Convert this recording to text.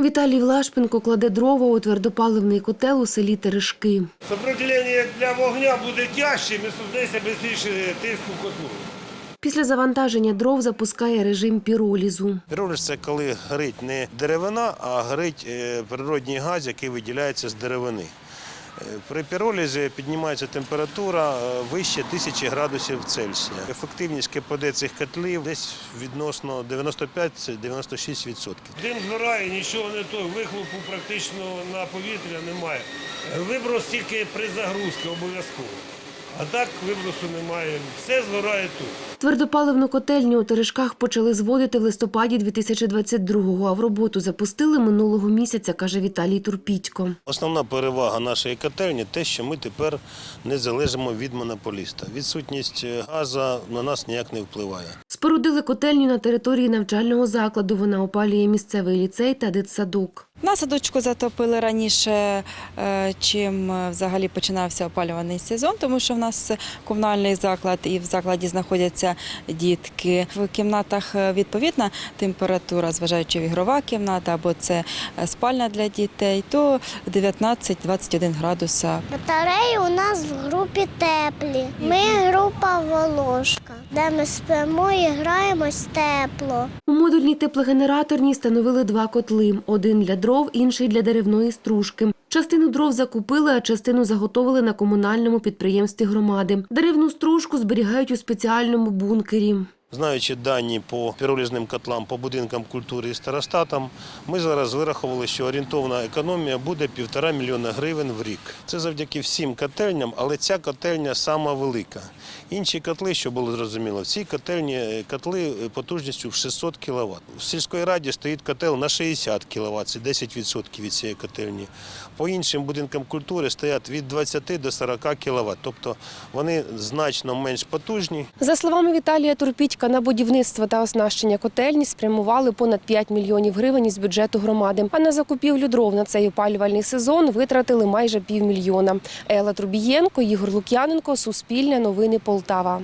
Віталій Влашпенко кладе дрова у твердопаливний котел у селі Терешки. Сопротивлення для вогня буде тяжче, ми создається швидше тиску котлу. Після завантаження дров запускає режим піролізу. Піроліз – це коли горить не деревина, а горить е, природній газ, який виділяється з деревини. При піролізі піднімається температура е, вище 1000 градусів Цельсія. Ефективність КПД цих котлів десь відносно 95-96%. Дим згорає, нічого не то, вихлопу практично на повітря немає. Виброс тільки при загрузці обов'язково. А так вибросу немає. Все згорає тут. Твердопаливну котельню у Терешках почали зводити в листопаді 2022-го, а в роботу запустили минулого місяця, каже Віталій Турпітько. Основна перевага нашої котельні те, що ми тепер не залежимо від монополіста. Відсутність е, газу на нас ніяк не впливає. Спорудили котельню на території навчального закладу. Вона опалює місцевий ліцей та дитсадок. На садочку затопили раніше, е, чим е, взагалі починався опалюваний сезон, тому що в нас комунальний заклад і в закладі знаходяться дітки. В кімнатах е, відповідна температура, зважаючи в ігрова кімната або це е, спальня для дітей, то 19-21 градуса. Батареї у нас в групі теплі. Ми група Волошка, де ми спимо і граємось тепло. У модульній теплогенераторній встановили два котли: один для дров, інший для деревної стружки. Частину дров закупили, а частину заготовили на комунальному підприємстві громади. Деревну стружку зберігають у спеціальному бункері. Знаючи дані по піролізним котлам, по будинкам культури і старостатам, ми зараз вирахували, що орієнтовна економія буде півтора мільйона гривень в рік. Це завдяки всім котельням, але ця котельня сама велика. Інші котли, що було зрозуміло, в цій котельні е, котли потужністю в 600 кВт. В сільській раді стоїть котел на 60 кВт, це 10% від цієї котельні. По іншим будинкам культури стоять від 20 до 40 кВт, тобто вони значно менш потужні. За словами Віталія Турпітька, на будівництво та оснащення котельні спрямували понад 5 мільйонів гривень із бюджету громади. А на закупівлю дров на цей опалювальний сезон витратили майже півмільйона. Ела Трубієнко, Ігор Лук'яненко, Суспільне новини Полтава.